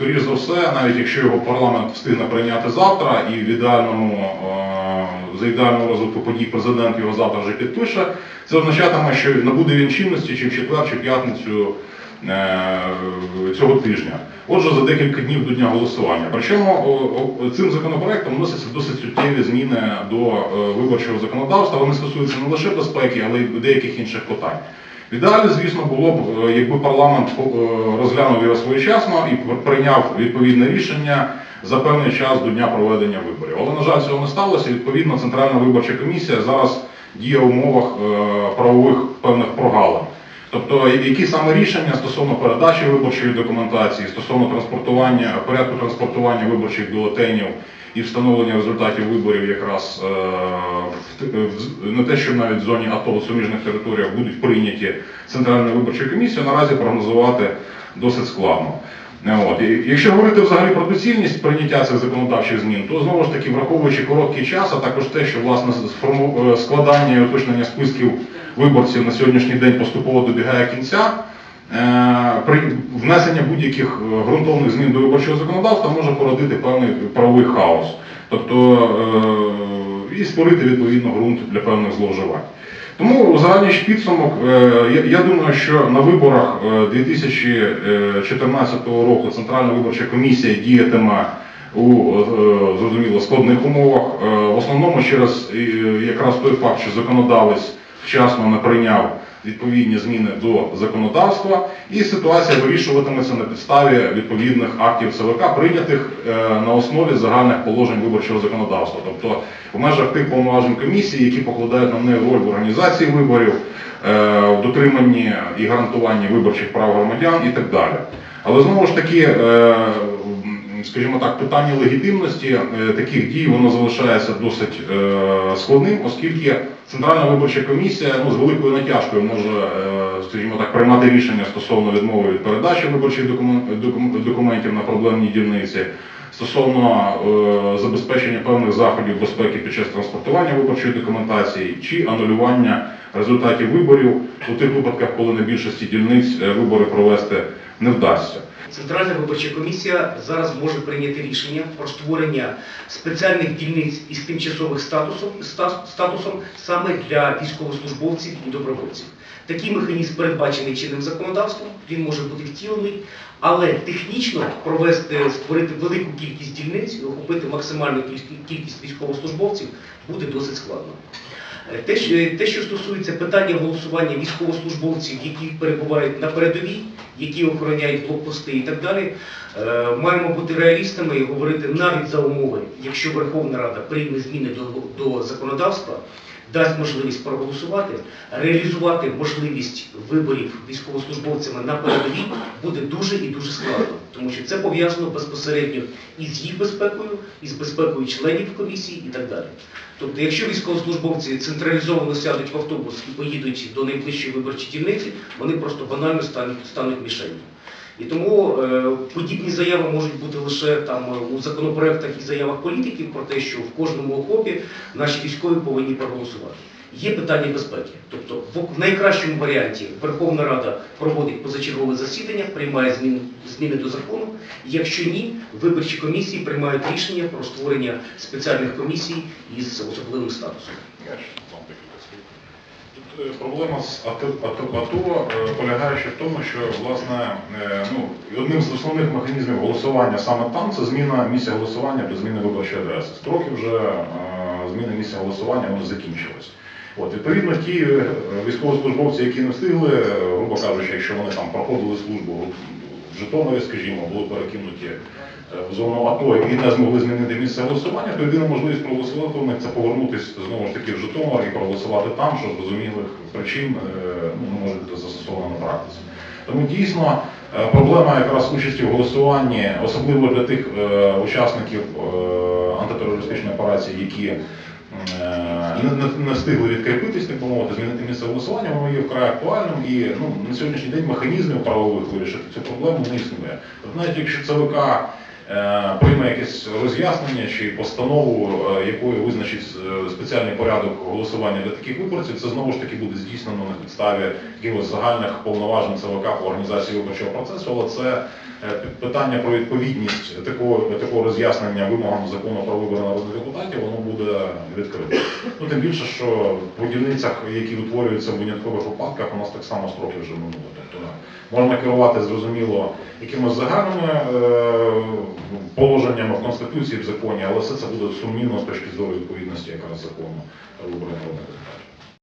скоріш за все, навіть якщо його парламент встигне прийняти завтра і в ідеальному, е, за ідеального розвитку подій президент його завтра вже підпише, це означатиме, що набуде він чинності чи в четвер, чи в п'ятницю е, цього тижня. Отже, за декілька днів до дня голосування. Причому цим законопроектом вносяться досить суттєві зміни до е, виборчого законодавства. Вони стосуються не лише безпеки, але й деяких інших питань. В ідеалі, звісно, було б, е, якби парламент е, розглянув його своєчасно і прийняв відповідне рішення за певний час до дня проведення виборів. Але, на жаль, цього не сталося. Відповідно, Центральна виборча комісія зараз діє в умовах е, правових певних прогалин. Тобто, які саме рішення стосовно передачі виборчої документації, стосовно транспортування, порядку транспортування виборчих бюлетенів і встановлення результатів виборів якраз е, не те, що навіть в зоні АТО суміжних територіях будуть прийняті Центральною виборчою комісією, наразі прогнозувати досить складно. Е, От. І якщо говорити взагалі про доцільність прийняття цих законодавчих змін, то знову ж таки, враховуючи короткий час, а також те, що власне е, складання і уточнення списків виборців на сьогоднішній день поступово добігає кінця, внесення будь-яких е, ґрунтовних змін до виборчого законодавства може породити певний правовий хаос, тобто е, і створити відповідно ґрунт для певних зловживань. Тому ж підсумок, е, я, думаю, що на виборах е, 2014 року Центральна виборча комісія діятиме у е, зрозуміло складних умовах. Е, В основному через е, якраз той факт, що законодавець вчасно не прийняв відповідні зміни до законодавства, і ситуація вирішуватиметься на підставі відповідних актів ЦВК, прийнятих е, на основі загальних положень виборчого законодавства, тобто в межах тих повноважень комісії, які покладають на неї роль в організації виборів, е, в дотриманні і гарантуванні виборчих прав громадян і так далі. Але знову ж таки, е, скажімо так, питання легітимності таких дій воно залишається досить складним, оскільки Центральна виборча комісія ну, з великою натяжкою може, е, скажімо так, приймати рішення стосовно відмови від передачі виборчих документів на проблемні дільниці, стосовно е, забезпечення певних заходів безпеки під час транспортування виборчої документації чи анулювання результатів виборів у тих випадках, коли на більшості дільниць е, вибори провести не вдасться. Центральна виборча комісія зараз може прийняти рішення про створення спеціальних дільниць із тимчасовим статусом, статусом саме для військовослужбовців і добровольців. Такий механізм передбачений чинним законодавством, він може бути втілений, але технічно провести, створити велику кількість дільниць і охопити максимальну кількість військовослужбовців буде досить складно. Е, Те, що, те, що стосується питання голосування військовослужбовців, які перебувають на передовій, які охороняють блокпости і так далі, е, маємо бути реалістами і говорити навіть за умови, якщо Верховна Рада прийме зміни до законодавства, дасть можливість проголосувати, реалізувати можливість виборів військовослужбовцями на передовій буде дуже і дуже складно, тому що це пов'язано безпосередньо із їх безпекою, із безпекою членів комісії і так далі. Тобто, якщо військовослужбовці централізовано сядуть в автобус і поїдуть до найближчої виборчої дільниці, вони просто банально стануть, стануть мішенью. І тому е, подібні заяви можуть бути лише там е, у законопроектах і заявах політиків про те, що в кожному окопі наші військові повинні проголосувати. Є питання безпеки. Тобто, в- найкращому варіанті Верховна Рада проводить позачергове засідання, приймає зміни, зміни до закону. Якщо ні, виборчі комісії приймають рішення про створення спеціальних комісій із особливим статусом. Я ще вам декілька слів. Е, проблема з АТО, АТО, АТО е, полягає ще в тому, що власне е, ну, одним з основних механізмів голосування саме там це зміна місця голосування до зміни виборчої адреси. Строки вже зміни місця голосування вони закінчились. От, відповідно, ті військовослужбовці, які не встигли, грубо кажучи, якщо вони там проходили службу в Житомирі, скажімо, були перекинуті е, в зону АТО і не змогли змінити місце голосування, то єдина можливість проголосувати це повернутися знову ж таки в Житомир і проголосувати там, що з зрозумілих причин е, ну, не може бути застосовано практиці. Тому дійсно е, проблема якраз участі в голосуванні, особливо для тих е, учасників е, антитерористичної операції, які не, не, встигли відкріпитись, так би мовити, змінити місце голосування, воно є вкрай актуальним і ну, на сьогоднішній день механізмів правових вирішити цю проблему не існує. От навіть якщо ЦВК е, прийме якесь роз'яснення чи постанову, е, якою визначить е, спеціальний порядок голосування для таких виборців, це знову ж таки буде здійснено на підставі якихось загальних повноважень ЦВК по організації виборчого процесу, але це питання про відповідність такого, такого роз'яснення вимогам закону про вибори народних депутатів, воно буде відкрите. Ну, тим більше, що по дільницях, які утворюються в виняткових випадках, у нас так само строки вже минули. Тобто можна керувати зрозуміло якимось загальними е, положеннями в Конституції, в законі, але все це буде сумнівно з точки зору відповідності якраз закону про вибори народних депутатів.